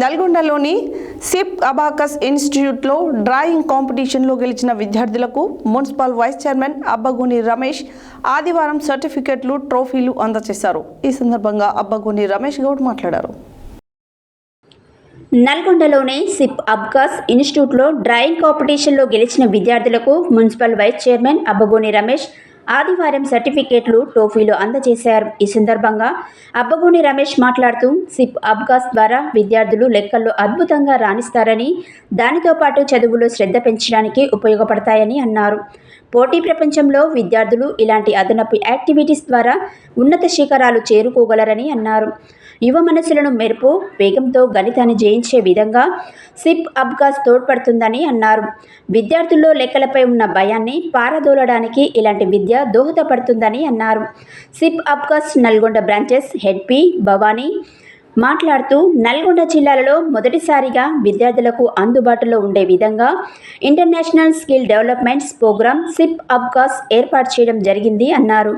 నల్గొండలోని SIP abacus ఇన్స్టిట్యూట్లో drawing కాంపిటీషన్లో గెలిచిన విద్యార్థులకు municipal vice chairman Abbagoni Ramesh ఆదివారం సర్టిఫికెట్లు ట్రోఫీలు అందజేశారు. ఈ సందర్భంగా అబ్బగోని రమేష్ గౌడ్ మాట్లాడారు. నల్గొండలోని సిప్ అబ్కాస్ ఇన్స్టిట్యూట్లో డ్రాయింగ్ కాంపిటీషన్లో గెలిచిన విద్యార్థులకు municipal vice chairman Abbagoni Ramesh ఆదివారం సర్టిఫికేట్లు టోఫీలు అందజేశారు. ఈ సందర్భంగా అబ్బగోని రమేష్ మాట్లాడుతూ సిప్ అబ్కాస్ ద్వారా విద్యార్థులు లెక్కల్లో అద్భుతంగా రాణిస్తారని దానితో పాటు చదువులో శ్రద్ధ పెంచడానికి ఉపయోగపడతాయని అన్నారు. పోటీ ప్రపంచంలో విద్యార్థులు ఇలాంటి అదనపు యాక్టివిటీస్ ద్వారా ఉన్నత శిఖరాలు చేరుకోగలరని అన్నారు. యువ మనసులను మెరుపు వేగంతో గణితాన్ని జయించే విధంగా సిప్ అబ్కాస్ తోడ్పడుతుందని అన్నారు. విద్యార్థుల్లో లెక్కలపై ఉన్న భయాన్ని పారదోలడానికి ఇలాంటి విద్య దోహదపడుతుందని అన్నారు. సిప్ అబ్కాస్ నల్గొండ బ్రాంచెస్ హెడ్పి భవానీ మాట్లాడుతూ నల్గొండ జిల్లాలలో మొదటిసారిగా విద్యార్థులకు అందుబాటులో ఉండే విధంగా international skill developments program SIP abacus ఏర్పాటు చేయడం జరిగింది అన్నారు.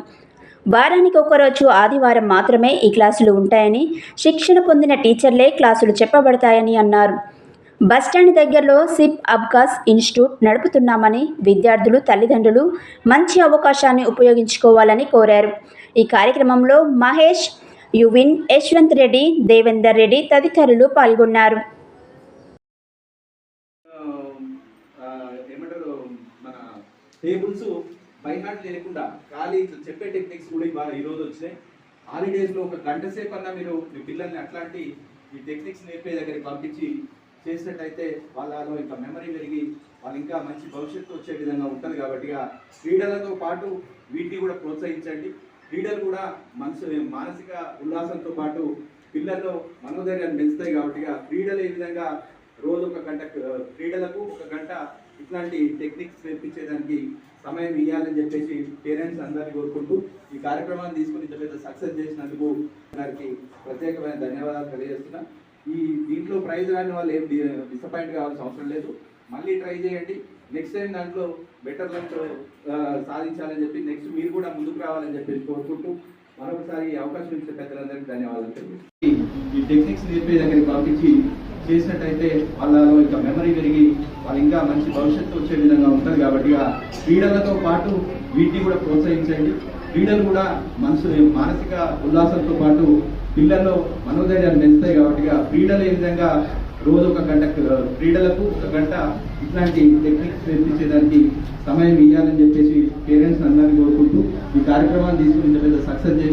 వారానికి ఒకరోజు ఆదివారం మాత్రమే ఈ క్లాసులు ఉంటాయని శిక్షణ పొందిన టీచర్లే క్లాసులు చెప్పబడతాయని అన్నారు. బస్టాండ్ దగ్గరలో సిప్ అబ్కాస్ ఇన్స్టిట్యూట్ నడుపుతున్నామని విద్యార్థులు తల్లిదండ్రులు మంచి అవకాశాన్ని ఉపయోగించుకోవాలని కోరారు. ఈ కార్యక్రమంలో మహేష్ యువిన్ యశ్వంత్ రెడ్డి దేవేందర్ రెడ్డి తదితరులు పాల్గొన్నారు. టేబుల్స్ బై హార్ట్ లేకుండా ఖాళీ చెప్పే టెక్నిక్స్ కూడా ఇవాళ ఈరోజు వచ్చినాయి. హాలిడేస్లో ఒక గంట సేపు అన్నా మీరు మీ పిల్లల్ని అట్లాంటి ఈ టెక్నిక్స్ నేర్పే దగ్గరికి పంపించి చేసినట్టయితే వాళ్ళలో ఇంకా మెమరీ పెరిగి వాళ్ళు ఇంకా మంచి భవిష్యత్తు వచ్చే విధంగా ఉంటుంది కాబట్టి క్రీడలతో పాటు వీటిని కూడా ప్రోత్సహించండి. క్రీడలు కూడా మనసు మానసిక ఉల్లాసంతో పాటు పిల్లల్లో మనోధైర్యాన్ని పెంచుతాయి కాబట్టి క్రీడలు ఏ విధంగా రోజు ఒక గంట క్రీడలకు ఒక గంట ఇట్లాంటి టెక్నిక్స్ నేర్పించేదానికి సమయం ఇవ్వాలని చెప్పేసి పేరెంట్స్ అందరినీ కోరుకుంటూ ఈ కార్యక్రమాన్ని తీసుకుని ఇంత పెద్ద సక్సెస్ చేసినందుకు అందరికి ప్రత్యేకమైన ధన్యవాదాలు తెలియజేస్తున్నా. ఈ దీంట్లో ప్రైజ్ రాని వాళ్ళు ఏం డిసప్పాయింట్ కావాల్సిన అవసరం లేదు. మళ్ళీ ట్రై చేయండి. నెక్స్ట్ టైం దాంట్లో బెటర్ లక్ uh, సాధించాలని చెప్పి నెక్స్ట్ మీరు కూడా ముందుకు రావాలని చెప్పి కోరుకుంటూ మరొకసారి ఈ అవకాశం ఇచ్చే పెద్దలందరికీ ధన్యవాదాలు తెలియజేస్తున్నాను. ఈ టెక్నిక్స్ నేర్పే దగ్గరికి పంపించి చేసినట్టయితే వాళ్ళలో ఇంకా మెమరీ పెరిగి వాళ్ళు ఇంకా మంచి భవిష్యత్తు వచ్చే విధంగా ఉంటుంది కాబట్టి క్రీడలతో పాటు వీటిని కూడా ప్రోత్సహించండి. క్రీడలు కూడా మనసు మానసిక ఉల్లాసంతో పాటు పిల్లల్లో మనోధైర్యాన్ని పెంచుతాయి కాబట్టి క్రీడలు ఏ విధంగా రోజు ఒక గంట క్రీడలకు ఒక గంట ఇట్లాంటి టెక్నిక్స్ నేర్పించేదానికి సమయం ఇవ్వాలని చెప్పేసి పేరెంట్స్ అందరినీ కోరుకుంటూ ఈ కార్యక్రమాన్ని తీసుకుని పెద్ద సక్సెస్ చేసి